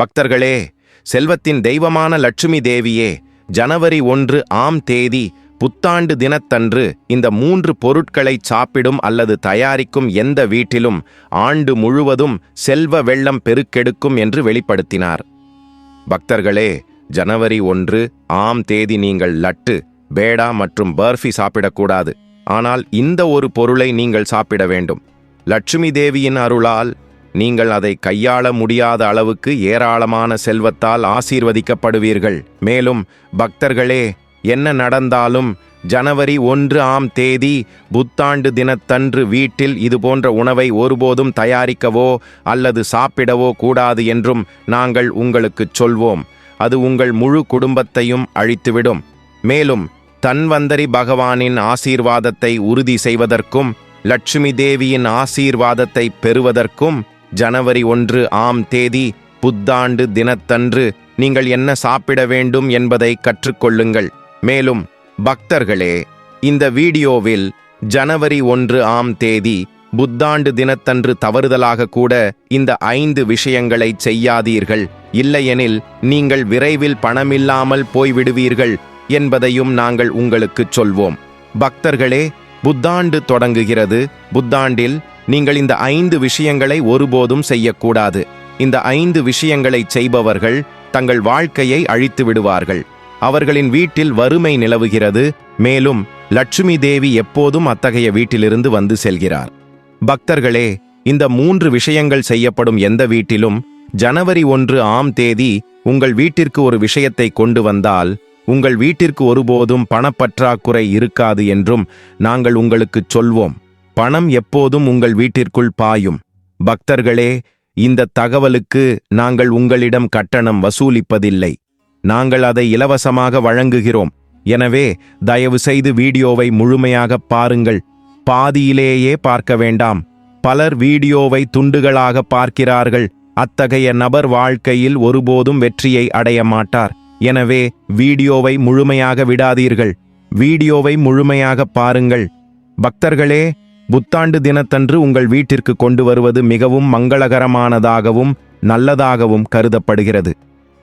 பக்தர்களே செல்வத்தின் தெய்வமான லட்சுமி தேவியே ஜனவரி ஒன்று ஆம் தேதி புத்தாண்டு தினத்தன்று இந்த மூன்று பொருட்களை சாப்பிடும் அல்லது தயாரிக்கும் எந்த வீட்டிலும் ஆண்டு முழுவதும் செல்வ வெள்ளம் பெருக்கெடுக்கும் என்று வெளிப்படுத்தினார். பக்தர்களே ஜனவரி ஒன்று ஆம் தேதி நீங்கள் லட்டு பேடா மற்றும் பர்ஃபி சாப்பிடக்கூடாது. ஆனால் இந்த ஒரு பொருளை நீங்கள் சாப்பிட வேண்டும். லட்சுமி தேவியின் அருளால் நீங்கள் அதை கையாள முடியாத அளவுக்கு ஏராளமான செல்வத்தால் ஆசீர்வதிக்கப்படுவீர்கள். மேலும் பக்தர்களே என்ன நடந்தாலும் ஜனவரி ஒன்று ஆம் தேதி புத்தாண்டு தினத்தன்று வீட்டில் இதுபோன்ற உணவை ஒருபோதும் தயாரிக்கவோ அல்லது சாப்பிடவோ கூடாது என்றும் நாங்கள் உங்களுக்குச் சொல்வோம். அது உங்கள் முழு குடும்பத்தையும் அழித்துவிடும். மேலும் தன்வந்தரி பகவானின் ஆசீர்வாதத்தை உறுதி செய்வதற்கும் லட்சுமி தேவியின் ஆசீர்வாதத்தை பெறுவதற்கும் ஜனவரி ஒன்று ஆம் தேதி புத்தாண்டு தினத்தன்று நீங்கள் என்ன சாப்பிட வேண்டும் என்பதை கற்றுக்கொள்ளுங்கள். மேலும் பக்தர்களே இந்த வீடியோவில் ஜனவரி ஒன்று ஆம் தேதி புத்தாண்டு தினத்தன்று தவறுதலாக கூட இந்த ஐந்து விஷயங்களை செய்யாதீர்கள். இல்லையெனில் நீங்கள் விரைவில் பணமில்லாமல் போய்விடுவீர்கள் என்பதையும் நாங்கள் உங்களுக்குச் சொல்வோம். பக்தர்களே புத்தாண்டு தொடங்குகிறது. புத்தாண்டில் நீங்கள் இந்த ஐந்து விஷயங்களை ஒருபோதும் செய்யக்கூடாது. இந்த ஐந்து விஷயங்களை செய்பவர்கள் தங்கள் வாழ்க்கையை அழித்து விடுவார்கள். அவர்களின் வீட்டில் வறுமை நிலவுகிறது. மேலும் லட்சுமி தேவி எப்போதும் அத்தகைய வீட்டிலிருந்து வந்து செல்கிறார். பக்தர்களே இந்த மூன்று விஷயங்கள் செய்யப்படும் எந்த வீட்டிலும் ஜனவரி ஒன்று ஆம் தேதி உங்கள் வீட்டிற்கு ஒரு விஷயத்தை கொண்டு வந்தால் உங்கள் வீட்டிற்கு ஒருபோதும் பணப்பற்றாக்குறை இருக்காது என்றும் நாங்கள் உங்களுக்குச் சொல்வோம். பணம் எப்போதும் உங்கள் வீட்டிற்குள் பாயும். பக்தர்களே இந்த தகவலுக்கு நாங்கள் உங்களிடம் கட்டணம் வசூலிப்பதில்லை. நாங்கள் அதை இலவசமாக வழங்குகிறோம். எனவே தயவு செய்து வீடியோவை முழுமையாக பாருங்கள். பாதியிலேயே பார்க்க வேண்டாம். பலர் வீடியோவை துண்டுகளாக பார்க்கிறார்கள். அத்தகைய நபர் வாழ்க்கையில் ஒருபோதும் வெற்றியை அடைய மாட்டார். எனவே வீடியோவை முழுமையாக விடாதீர்கள். வீடியோவை முழுமையாக பாருங்கள். பக்தர்களே புத்தாண்டு தினத்தன்று உங்கள் வீட்டிற்கு கொண்டு வருவது மிகவும் மங்களகரமானதாகவும் நல்லதாகவும் கருதப்படுகிறது.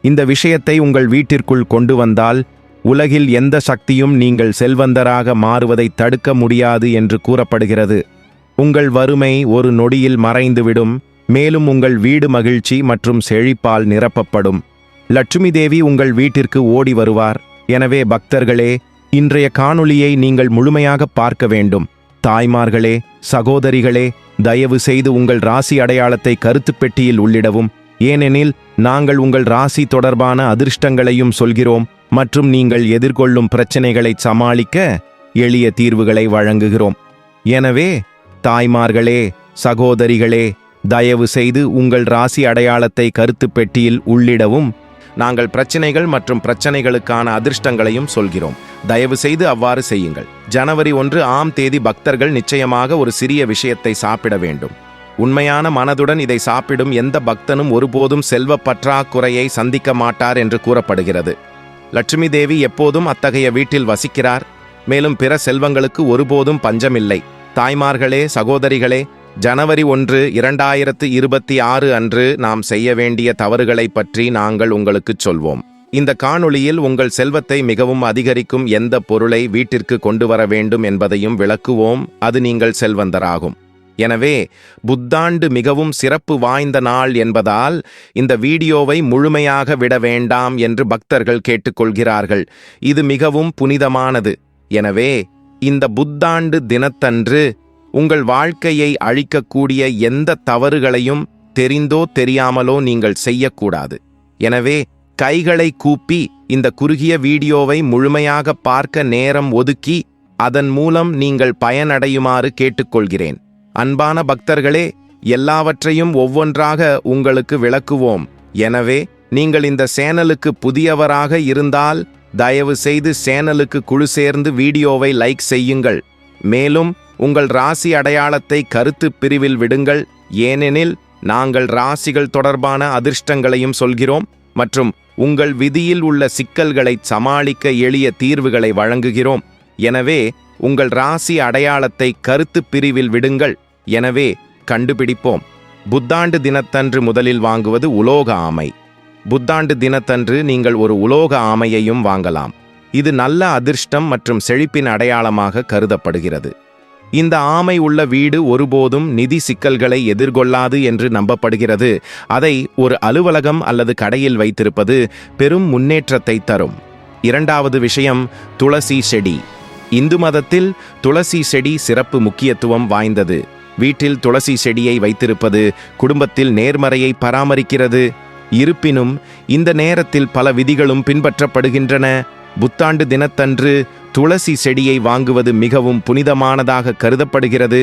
இந்த விஷயத்தை உங்கள் வீட்டிற்குள் கொண்டு வந்தால் உலகில் எந்த சக்தியும் நீங்கள் செல்வந்தராக மாறுவதை தடுக்க முடியாது என்று கூறப்படுகிறது. உங்கள் வறுமை ஒரு நொடியில் மறைந்துவிடும் மேலும் உங்கள் வீடு மகிழ்ச்சி மற்றும் செழிப்பால் நிரப்பப்படும். லட்சுமி தேவி உங்கள் வீட்டிற்கு ஓடி வருவார். எனவே பக்தர்களே இன்றைய காணொளியை நீங்கள் முழுமையாக பார்க்க வேண்டும். தாய்மார்களே சகோதரிகளே தயவு செய்து உங்கள் ராசி அடையாளத்தை கருத்து பெட்டியில் உள்ளிடவும். ஏனெனில் நாங்கள் உங்கள் ராசி தொடர்பான அதிர்ஷ்டங்களையும் சொல்கிறோம் மற்றும் நீங்கள் எதிர்கொள்ளும் பிரச்சனைகளை சமாளிக்க எளிய தீர்வுகளை வழங்குகிறோம். எனவே தாய்மார்களே சகோதரிகளே தயவு செய்து உங்கள் ராசி அடையாளத்தை கருத்து பெட்டியில் உள்ளிடவும். நாங்கள் பிரச்சனைகள் மற்றும் பிரச்சனைகளுக்கான அதிர்ஷ்டங்களையும் சொல்கிறோம். தயவு செய்து அவ்வாறு செய்யுங்கள். ஜனவரி ஒன்று ஆம் தேதி பக்தர்கள் நிச்சயமாக ஒரு சிறிய விஷயத்தை சாப்பிட வேண்டும். உண்மையான மனதுடன் இதை சாப்பிடும் எந்த பக்தனும் ஒருபோதும் செல்வ பற்றாக்குறையை சந்திக்க மாட்டார் என்று கூறப்படுகிறது. லட்சுமி தேவி எப்போதும் அத்தகைய வீட்டில் வசிக்கிறார். மேலும் பிற செல்வங்களுக்கு ஒருபோதும் பஞ்சமில்லை. தாய்மார்களே சகோதரிகளே ஜனவரி ஒன்று இரண்டாயிரத்து இருபத்தி ஆறு அன்று நாம் செய்ய வேண்டிய தவறுகளைப் பற்றி நாங்கள் உங்களுக்குச் சொல்வோம். இந்த காணொளியில் உங்கள் செல்வத்தை மிகவும் அதிகரிக்கும் எந்த பொருளை வீட்டிற்கு கொண்டு வர வேண்டும் என்பதையும் விளக்குவோம். அது நீங்கள் செல்வந்தராகும். எனவே புத்தாண்டு மிகவும் சிறப்பு வாய்ந்த நாள் என்பதால் இந்த வீடியோவை முழுமையாக விட வேண்டாம் என்று பக்தர்கள் கேட்டுக்கொள்கிறார்கள். இது மிகவும் புனிதமானது. எனவே இந்த புத்தாண்டு தினத்தன்று உங்கள் வாழ்க்கையை அழிக்கக்கூடிய எந்த தவறுகளையும் தெரிந்தோ தெரியாமலோ நீங்கள் செய்யக்கூடாது. எனவே கைகளை கூப்பி இந்த குறுகிய வீடியோவை முழுமையாக பார்க்க நேரம் ஒதுக்கி அதன் மூலம் நீங்கள் பயனடையுமாறு கேட்டுக்கொள்கிறேன். அன்பான பக்தர்களே எல்லாவற்றையும் ஒவ்வொன்றாக உங்களுக்கு விளக்குவோம். எனவே நீங்கள் இந்த சேனலுக்கு புதியவராக இருந்தால் தயவு செய்து சேனலுக்கு குழு சேர்ந்து வீடியோவை லைக் செய்யுங்கள். மேலும் உங்கள் ராசி அடையாளத்தை கருத்து பிரிவில் விடுங்கள். ஏனெனில் நாங்கள் ராசிகள் தொடர்பான அதிர்ஷ்டங்களையும் சொல்கிறோம் மற்றும் உங்கள் விதியில் உள்ள சிக்கல்களை சமாளிக்க எளிய தீர்வுகளை வழங்குகிறோம். எனவே உங்கள் ராசி அடையாளத்தை கருத்து பிரிவில் விடுங்கள். எனவே கண்டுபிடிப்போம். புத்தாண்டு தினத்தன்று முதலில் வாங்குவது உலோக ஆமை. புத்தாண்டு தினத்தன்று நீங்கள் ஒரு உலோக ஆமையையும் வாங்கலாம். இது நல்ல அதிர்ஷ்டம் மற்றும் செழிப்பின் அடையாளமாக கருதப்படுகிறது. இந்த ஆமை உள்ள வீடு ஒருபோதும் நிதி சிக்கல்களை எதிர்கொள்ளாது என்று நம்பப்படுகிறது. அதை ஒரு அலுவலகம் அல்லது கடையில் வைத்திருப்பது பெரும் முன்னேற்றத்தை தரும். இரண்டாவது விஷயம் துளசி செடி. இந்து மதத்தில் துளசி செடி சிறப்பு முக்கியத்துவம் வாய்ந்தது. வீட்டில் துளசி செடியை வைத்திருப்பது குடும்பத்தில் நேர்மறையை பராமரிக்கிறது. இருப்பினும் இந்த நேரத்தில் பல விதிகளும் பின்பற்றப்படுகின்றன. புத்தாண்டு தினத்தன்று துளசி செடியை வாங்குவது மிகவும் புனிதமானதாக கருதப்படுகிறது.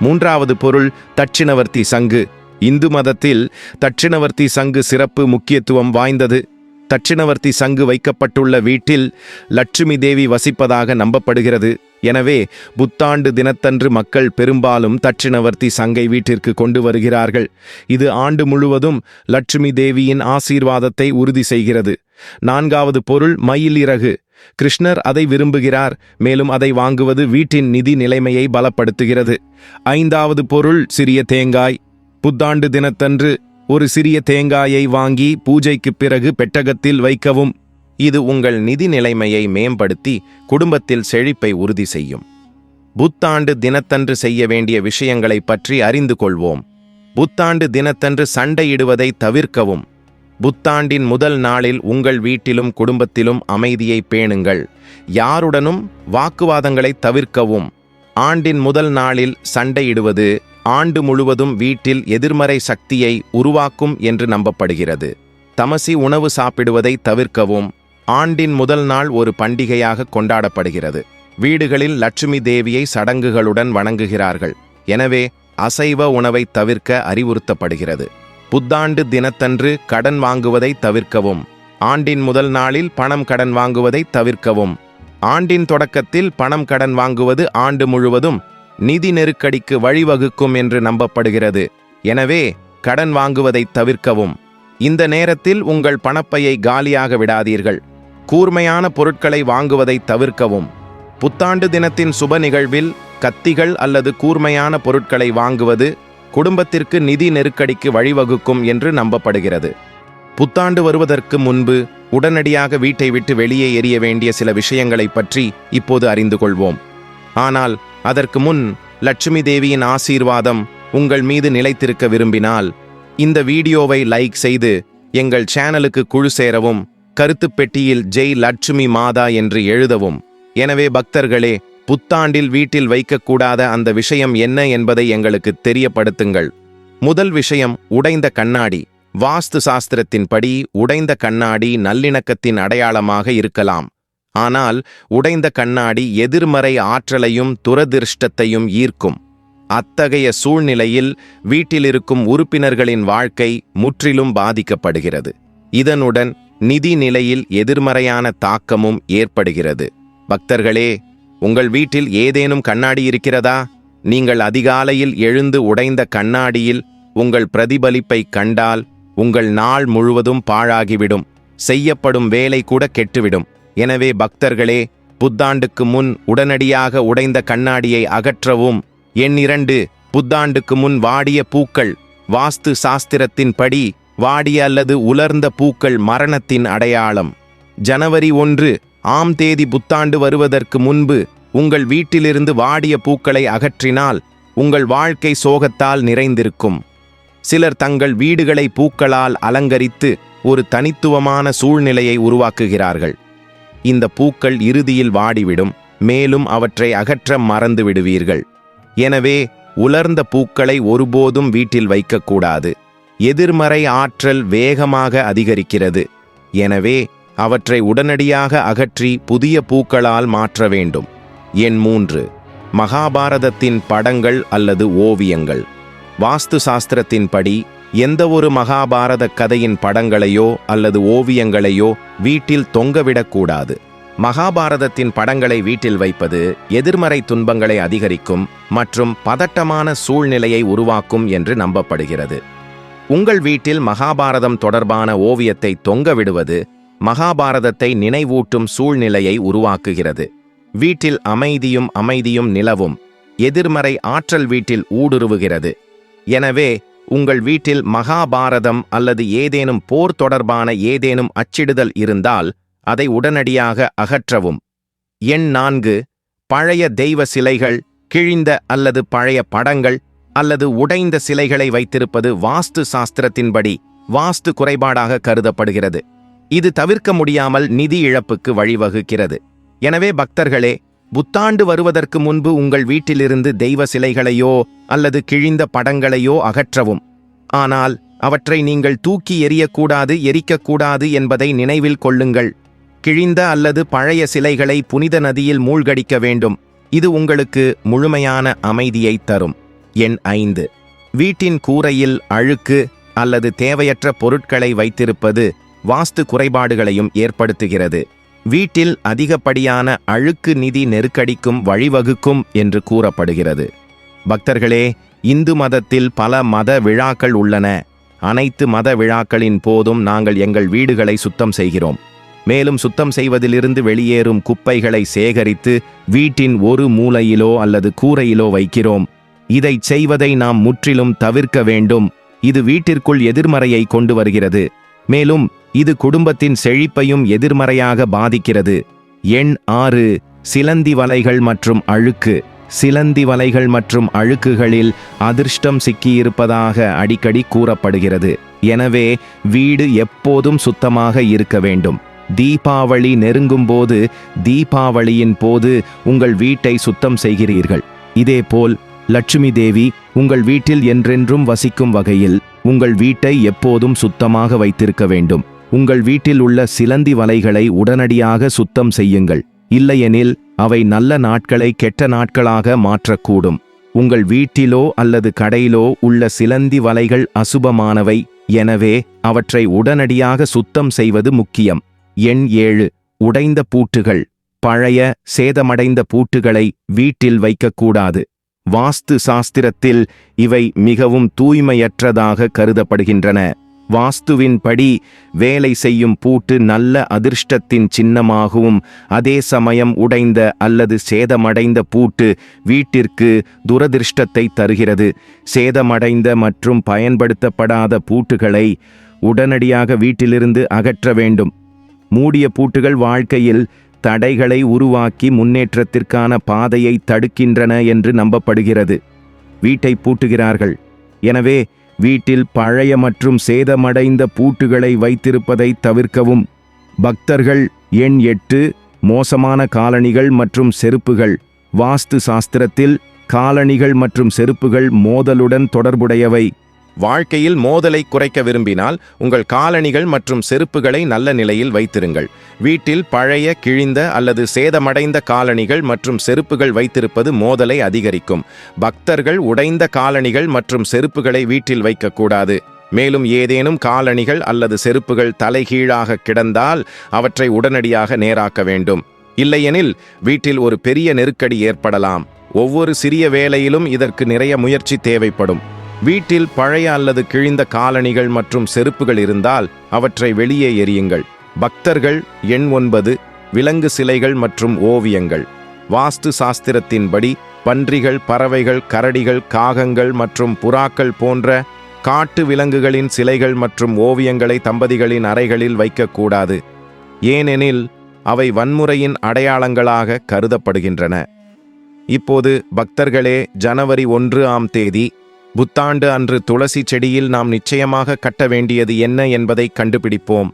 மூன்றாவது பொருள் தட்சிணவர்த்தி சங்கு. இந்து மதத்தில் தட்சிணவர்த்தி சங்கு சிறப்பு முக்கியத்துவம் வாய்ந்தது. தட்சிணவர்த்தி சங்கு வைக்கப்பட்டுள்ள வீட்டில் லட்சுமி தேவி வசிப்பதாக நம்பப்படுகிறது. எனவே புத்தாண்டு தினத்தன்று மக்கள் பெரும்பாலும் தட்சிணவர்த்தி சங்கை வீட்டிற்கு கொண்டு வருகிறார்கள். இது ஆண்டு முழுவதும் லட்சுமி தேவியின் ஆசீர்வாதத்தை உறுதி செய்கிறது. நான்காவது பொருள் மயில் இறகு. கிருஷ்ணர் அதை விரும்புகிறார் மேலும் அதை வாங்குவது வீட்டின் நிதி நிலைமையை பலப்படுத்துகிறது. ஐந்தாவது பொருள் சிறிய தேங்காய். புத்தாண்டு தினத்தன்று ஒரு சிறிய தேங்காயை வாங்கி பூஜைக்குப் பிறகு பெட்டகத்தில் வைக்கவும். இது உங்கள் நிதி நிலைமையை மேம்படுத்தி குடும்பத்தில் செழிப்பை உறுதி செய்யும். புத்தாண்டு தினத்தன்று செய்ய வேண்டிய விஷயங்களைப் பற்றி அறிந்து கொள்வோம். புத்தாண்டு தினத்தன்று சண்டையிடுவதை தவிர்க்கவும். புத்தாண்டின் முதல் நாளில் உங்கள் வீட்டிலும் குடும்பத்திலும் அமைதியை பேணுங்கள். யாருடனும் வாக்குவாதங்களை தவிர்க்கவும். ஆண்டின் முதல் நாளில் சண்டையிடுவது ஆண்டு முழுவதும் வீட்டில் எதிர்மறை சக்தியை உருவாக்கும் என்று நம்பப்படுகிறது. தமசி உணவு சாப்பிடுவதை தவிர்க்கவும். ஆண்டின் முதல் நாள் ஒரு பண்டிகையாக கொண்டாடப்படுகிறது. வீடுகளில் லட்சுமி தேவியை சடங்குகளுடன் வணங்குகிறார்கள். எனவே அசைவ உணவை தவிர்க்க அறிவுறுத்தப்படுகிறது. புத்தாண்டு தினத்தன்று கடன் வாங்குவதை தவிர்க்கவும். ஆண்டின் முதல் நாளில் பணம் கடன் வாங்குவதை தவிர்க்கவும். ஆண்டின் தொடக்கத்தில் பணம் கடன் வாங்குவது ஆண்டு முழுவதும் நிதி நெருக்கடிக்கு வழிவகுக்கும் என்று நம்பப்படுகிறது. எனவே கடன் வாங்குவதை தவிர்க்கவும். இந்த நேரத்தில் உங்கள் பணப்பையை காலியாக விடாதீர்கள். கூர்மையான பொருட்களை வாங்குவதை தவிர்க்கவும். புத்தாண்டு தினத்தின் சுப நிகழ்வில் கத்திகள் அல்லது கூர்மையான பொருட்களை வாங்குவது குடும்பத்திற்கு நிதி நெருக்கடிக்கு வழிவகுக்கும் என்று நம்பப்படுகிறது. புத்தாண்டு வருவதற்கு முன்பு உடனடியாக வீட்டை விட்டு வெளியே எறிய வேண்டிய சில விஷயங்களைப் பற்றி இப்போது அறிந்து கொள்வோம். ஆனால் அதற்கு முன் லட்சுமி தேவியின் ஆசீர்வாதம் உங்கள் மீது நிலைத்திருக்க விரும்பினால் இந்த வீடியோவை லைக் செய்து எங்கள் சேனலுக்கு குழு சேரவும் கருத்து பெட்டியில் ஜெய் லட்சுமி மாதா என்று எழுதவும். எனவே பக்தர்களே புத்தாண்டில் வீட்டில் வைக்கக்கூடாத அந்த விஷயம் என்ன என்பதை எங்களுக்கு தெரியப்படுத்துங்கள். முதல் விஷயம் உடைந்த கண்ணாடி. வாஸ்து சாஸ்திரத்தின்படி உடைந்த கண்ணாடி நல்லிணக்கத்தின் அடையாளமாக இருக்கலாம். ஆனால் உடைந்த கண்ணாடி எதிர்மறை ஆற்றலையும் துரதிர்ஷ்டத்தையும் ஈர்க்கும். அத்தகைய சூழ்நிலையில் வீட்டிலிருக்கும் உறுப்பினர்களின் வாழ்க்கை முற்றிலும் பாதிக்கப்படுகிறது. இதனுடன் நிதி நிலையில் எதிர்மறையான தாக்கமும் ஏற்படுகிறது. பக்தர்களே உங்கள் வீட்டில் ஏதேனும் கண்ணாடி இருக்கிறதா? நீங்கள் அதிகாலையில் எழுந்து உடைந்த கண்ணாடியில் உங்கள் பிரதிபலிப்பை கண்டால் உங்கள் நாள் முழுவதும் பாழாகிவிடும். செய்யப்படும் வேலை கூட கெட்டுவிடும். எனவே பக்தர்களே புத்தாண்டுக்கு முன் உடனடியாக உடைந்த கண்ணாடியை அகற்றவும். எண் இரண்டு புத்தாண்டுக்கு முன் வாடிய பூக்கள் வாஸ்து சாஸ்திரத்தின்படி வாடிய அல்லது உலர்ந்த பூக்கள் மரணத்தின் அடையாளம். ஜனவரி ஒன்று ஆம் தேதி புத்தாண்டு வருவதற்கு முன்பு உங்கள் வீட்டிலிருந்து வாடிய பூக்களை அகற்றினால் உங்கள் வாழ்க்கை சோகத்தால் நிறைந்திருக்கும். சிலர் தங்கள் வீடுகளை பூக்களால் அலங்கரித்து ஒரு தனித்துவமான சூழ்நிலையை உருவாக்குகிறார்கள். இந்த பூக்கள் இறுதியில் வாடிவிடும் மேலும் அவற்றை அகற்ற மறந்து விடுவீர்கள். எனவே உலர்ந்த பூக்களை ஒருபோதும் வீட்டில் வைக்கக்கூடாது. எதிர்மறை ஆற்றல் வேகமாக அதிகரிக்கிறது. எனவே அவற்றை உடனடியாக அகற்றி புதிய பூக்களால் மாற்ற வேண்டும். எண் மூன்று. மகாபாரதத்தின் படங்கள் அல்லது ஓவியங்கள். வாஸ்து சாஸ்திரத்தின்படி எந்தவொரு மகாபாரத கதையின் படங்களையோ அல்லது ஓவியங்களையோ வீட்டில் தொங்கவிடக்கூடாது. மகாபாரதத்தின் படங்களை வீட்டில் வைப்பது எதிர்மறை துன்பங்களை அதிகரிக்கும் மற்றும் பதட்டமான சூழ்நிலையை உருவாக்கும் என்று நம்பப்படுகிறது. உங்கள் வீட்டில் மகாபாரதம் தொடர்பான ஓவியத்தை தொங்கவிடுவது மகாபாரதத்தை நினைவூட்டும் சூழ்நிலையை உருவாக்குகிறது. வீட்டில் அமைதியும் அமைதியும் நிலவும். எதிர்மறை ஆற்றல் வீட்டில் ஊடுருவுகிறது. எனவே உங்கள் வீட்டில் மகாபாரதம் அல்லது ஏதேனும் போர் தொடர்பான ஏதேனும் அச்சிடுதல் இருந்தால் அதை உடனடியாக அகற்றவும். எண் நான்கு பழைய தெய்வ சிலைகள் கிழிந்த அல்லது பழைய படங்கள் அல்லது உடைந்த சிலைகளை வைத்திருப்பது வாஸ்து சாஸ்திரத்தின்படி வாஸ்து குறைபாடாக கருதப்படுகிறது. இது தவிர்க்க முடியாமல் நிதி இழப்புக்கு வழிவகுக்கிறது. எனவே பக்தர்களே புத்தாண்டு வருவதற்கு முன்பு உங்கள் வீட்டிலிருந்து தெய்வ சிலைகளையோ அல்லது கிழிந்த படங்களையோ அகற்றவும். ஆனால் அவற்றை நீங்கள் தூக்கி எறியக்கூடாது எரிக்கக்கூடாது என்பதை நினைவில் கொள்ளுங்கள். கிழிந்த அல்லது பழைய சிலைகளை புனித நதியில் மூழ்கடிக்க வேண்டும். இது உங்களுக்கு முழுமையான அமைதியை தரும். எண் ஐந்து. வீட்டின் கூரையில் அழுக்கு அல்லது தேவையற்ற பொருட்களை வைத்திருப்பது வாஸ்து குறைபாடுகளையும் ஏற்படுத்துகிறது. வீட்டில் அதிகப்படியான அழுக்கு நிதி நெருக்கடிக்கும் வழிவகுக்கும் என்று கூறப்படுகிறது. பக்தர்களே இந்து மதத்தில் பல மத விழாக்கள் உள்ளன. அனைத்து மத விழாக்களின் போதும் நாங்கள் எங்கள் வீடுகளை சுத்தம் செய்கிறோம். மேலும் சுத்தம் செய்வதிலிருந்து வெளியேறும் குப்பைகளை சேகரித்து வீட்டின் ஒரு மூலையிலோ அல்லது கூரையிலோ வைக்கிறோம். இதை செய்வதை நாம் முற்றிலும் தவிர்க்க வேண்டும். இது வீட்டிற்குள் எதிர்மறையை கொண்டு வருகிறது. மேலும் இது குடும்பத்தின் செழிப்பையும் எதிர்மறையாக பாதிக்கிறது. எண் ஆறு சிலந்தி வலைகள் மற்றும் அழுக்கு. சிலந்தி வலைகள் மற்றும் அழுக்குகளில் அதிர்ஷ்டம் சிக்கியிருப்பதாக அடிக்கடி கூறப்படுகிறது. எனவே வீடு எப்போதும் சுத்தமாக இருக்க வேண்டும். தீபாவளி நெருங்கும்போது தீபாவளியின் போது உங்கள் வீட்டை சுத்தம் செய்கிறீர்கள். இதேபோல் லட்சுமி தேவி உங்கள் வீட்டில் என்றென்றும் வசிக்கும் வகையில் உங்கள் வீட்டை எப்போதும் சுத்தமாக வைத்திருக்க வேண்டும். உங்கள் வீட்டில் உள்ள சிலந்தி வலைகளை உடனடியாக சுத்தம் செய்யுங்கள். இல்லையெனில் அவை நல்ல நாட்களை கெட்ட நாட்களாக மாற்றக்கூடும். உங்கள் வீட்டிலோ அல்லது கடையிலோ உள்ள சிலந்தி வலைகள் அசுபமானவை. எனவே அவற்றை உடனடியாக சுத்தம் செய்வது முக்கியம். எண் ஏழு உடைந்த பூட்டுகள். பழைய சேதமடைந்த பூட்டுகளை வீட்டில் வைக்கக்கூடாது. வாஸ்து சாஸ்திரத்தில் இவை மிகவும் தூய்மையற்றதாக கருதப்படுகின்றன. வாஸ்துவின்படி வேலை செய்யும் பூட்டு நல்ல அதிர்ஷ்டத்தின் சின்னமாகவும் அதே சமயம் உடைந்த அல்லது சேதமடைந்த பூட்டு வீட்டிற்கு துரதிர்ஷ்டத்தை தருகிறது. சேதமடைந்த மற்றும் பயன்படுத்தப்படாத பூட்டுகளை உடனடியாக வீட்டிலிருந்து அகற்ற வேண்டும். மூடிய பூட்டுகள் வாழ்க்கையில் தடைகளை உருவாக்கி முன்னேற்றத்திற்கான பாதையை தடுக்கின்றன என்று நம்பப்படுகிறது. வீட்டை பூட்டுகிறார்கள். எனவே வீட்டில் பழைய மற்றும் சேதமடைந்த பூட்டுகளை வைத்திருப்பதை தவிர்க்கவும். பக்தர்கள் எண் எட்டு மோசமான காலணிகள் மற்றும் செருப்புகள். வாஸ்து சாஸ்திரத்தில் காலணிகள் மற்றும் செருப்புகள் மோதலுடன் தொடர்புடையவை. வாழ்க்கையில் மோதலை குறைக்க விரும்பினால் உங்கள் காலணிகள் மற்றும் செருப்புகளை நல்ல நிலையில் வைத்திருங்கள். வீட்டில் பழைய கிழிந்த அல்லது சேதமடைந்த காலணிகள் மற்றும் செருப்புகள் வைத்திருப்பது மோதலை அதிகரிக்கும். பக்தர்கள் உடைந்த காலணிகள் மற்றும் செருப்புகளை வீட்டில் வைக்கக்கூடாது. மேலும் ஏதேனும் காலணிகள் அல்லது செருப்புகள் தலைகீழாக கிடந்தால் அவற்றை உடனடியாக நேராக்க வேண்டும். இல்லையெனில் வீட்டில் ஒரு பெரிய நெருக்கடி ஏற்படலாம். ஒவ்வொரு சிறிய வேலையிலும் இதற்கு நிறைய முயற்சி தேவைப்படும். வீட்டில் பழைய அல்லது கிழிந்த காலணிகள் மற்றும் செருப்புகள் இருந்தால் அவற்றை வெளியே எறியுங்கள். பக்தர்கள் எண் ஒன்பது விலங்கு சிலைகள் மற்றும் ஓவியங்கள். வாஸ்து சாஸ்திரத்தின்படி பன்றிகள் பறவைகள் கரடிகள் காகங்கள் மற்றும் புறாக்கள் போன்ற காட்டு விலங்குகளின் சிலைகள் மற்றும் ஓவியங்களை தம்பதிகளின் அறைகளில் வைக்கக்கூடாது. ஏனெனில் அவை வன்முறையின் அடையாளங்களாக கருதப்படுகின்றன. இப்போது பக்தர்களே ஜனவரி ஒன்று ஆம் தேதி புத்தாண்டு அன்று துளசி செடியில் நாம் நிச்சயமாக கட்ட வேண்டியது என்ன என்பதை கண்டுபிடிப்போம்.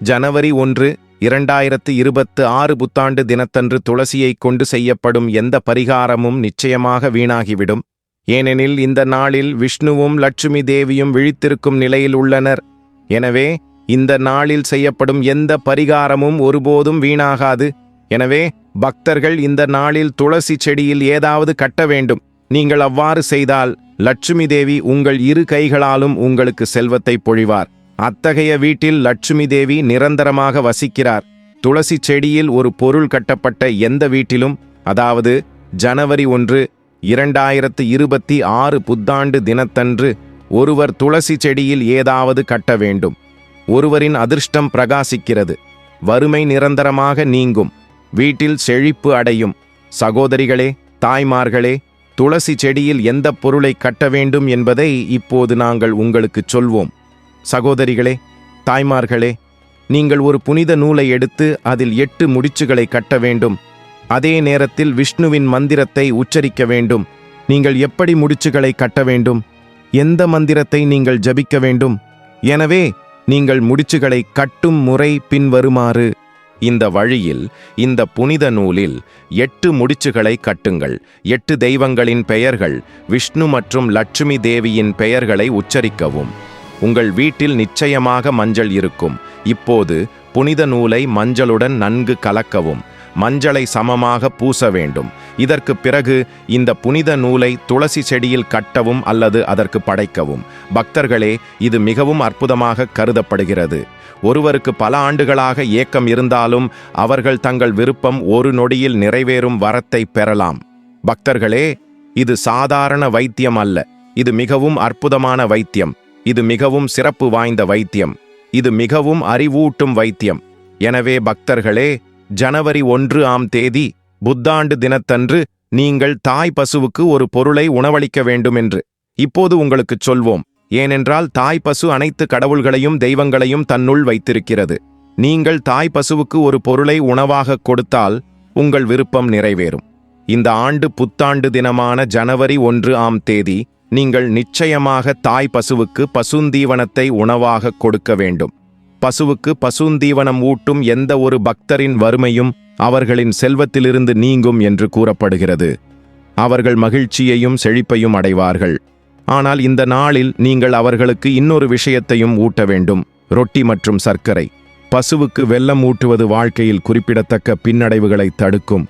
ஜனவரி ஒன்று இரண்டாயிரத்து இருபத்து ஆறு புத்தாண்டு தினத்தன்று துளசியை கொண்டு செய்யப்படும் எந்த பரிகாரமும் நிச்சயமாக வீணாகிவிடும். ஏனெனில் இந்த நாளில் விஷ்ணுவும் லட்சுமி தேவியும் விழித்திருக்கும் நிலையில் உள்ளனர். எனவே இந்த நாளில் செய்யப்படும் எந்த பரிகாரமும் ஒருபோதும் வீணாகாது. எனவே பக்தர்கள் இந்த நாளில் துளசி செடியில் ஏதாவது கட்ட வேண்டும். நீங்கள் அவ்வாறு செய்தால் லட்சுமி தேவி உங்கள் இரு கைகளாலும் உங்களுக்கு செல்வத்தை பொழிவார். அத்தகைய வீட்டில் லட்சுமி தேவி நிரந்தரமாக வசிக்கிறார். துளசி செடியில் ஒரு பொருள் கட்டப்பட்ட எந்த வீட்டிலும் அதாவது ஜனவரி ஒன்று இரண்டாயிரத்து இருபத்தி ஆறு புத்தாண்டு தினத்தன்று ஒருவர் துளசி செடியில் ஏதாவது கட்ட வேண்டும். ஒருவரின் அதிர்ஷ்டம் பிரகாசிக்கிறது. வறுமை நிரந்தரமாக நீங்கும். வீட்டில் செழிப்பு அடையும். சகோதரிகளே தாய்மார்களே துளசி செடியில் எந்த பொருளை கட்ட வேண்டும் என்பதை இப்போது நாங்கள் உங்களுக்குச் சொல்வோம். சகோதரிகளே தாய்மார்களே நீங்கள் ஒரு புனித நூலை எடுத்து அதில் எட்டு முடிச்சுகளை கட்ட வேண்டும். அதே நேரத்தில் விஷ்ணுவின் மந்திரத்தை உச்சரிக்க வேண்டும். நீங்கள் எப்படி முடிச்சுகளை கட்ட வேண்டும்? எந்த மந்திரத்தை நீங்கள் ஜபிக்க வேண்டும்? எனவே நீங்கள் முடிச்சுகளை கட்டும் முறை பின்வருமாறு இந்த வழியில் இந்த புனித நூலில் எட்டு முடிச்சுகளை கட்டுங்கள். எட்டு தெய்வங்களின் பெயர்கள் விஷ்ணு மற்றும் லட்சுமி தேவியின் பெயர்களை உச்சரிக்கவும். உங்கள் வீட்டில் நிச்சயமாக மஞ்சள் இருக்கும். இப்போது புனித நூலை மஞ்சளுடன் நன்கு கலக்கவும். மஞ்சளை சமமாக பூச வேண்டும். இதற்கு பிறகு இந்த புனித நூலை துளசி செடியில் கட்டவும் அல்லது அதற்கு படைக்கவும். பக்தர்களே இது மிகவும் அற்புதமாக கருதப்படுகிறது. ஒருவருக்கு பல ஆண்டுகளாக ஏக்கம் இருந்தாலும் அவர்கள் தங்கள் விருப்பம் ஒரு நொடியில் நிறைவேறும் வரத்தை பெறலாம். பக்தர்களே இது சாதாரண வைத்தியம் அல்ல. இது மிகவும் அற்புதமான வைத்தியம். இது மிகவும் சிறப்பு வாய்ந்த வைத்தியம். இது மிகவும் அறிவூட்டும் வைத்தியம். எனவே பக்தர்களே ஜனவரி ஒன்று ஆம் தேதி புத்தாண்டு தினத்தன்று நீங்கள் தாய் பசுவுக்கு ஒரு பொருளை உணவளிக்க வேண்டும் என்று இப்போது உங்களுக்குச் சொல்வோம் ஏனென்றால் தாய் பசு அனைத்து கடவுள்களையும் தெய்வங்களையும் தன்னுள் வைத்திருக்கிறது. நீங்கள் தாய் பசுவுக்கு ஒரு பொருளை உணவாகக் கொடுத்தால் உங்கள் விருப்பம் நிறைவேறும். இந்த ஆண்டு புத்தாண்டு தினமான ஜனவரி ஒன்று ஆம் தேதி நீங்கள் நிச்சயமாக தாய் பசுவுக்கு பசுந்தீவனத்தை உணவாகக் கொடுக்க வேண்டும். பசுவுக்கு பசுந்தீவனம் ஊட்டும் எந்த ஒரு பக்தரின் வறுமையும் அவர்களின் செல்வத்திலிருந்து நீங்கும் என்று கூறப்படுகிறது. அவர்கள் மகிழ்ச்சியையும் செழிப்பையும் அடைவார்கள். ஆனால் இந்த நாளில் நீங்கள் அவர்களுக்கு இன்னொரு விஷயத்தையும் ஊட்ட வேண்டும் ரொட்டி மற்றும் சர்க்கரை. பசுவுக்கு வெள்ளம் ஊட்டுவது வாழ்க்கையில் குறிப்பிடத்தக்க பின்னடைவுகளை தடுக்கும்.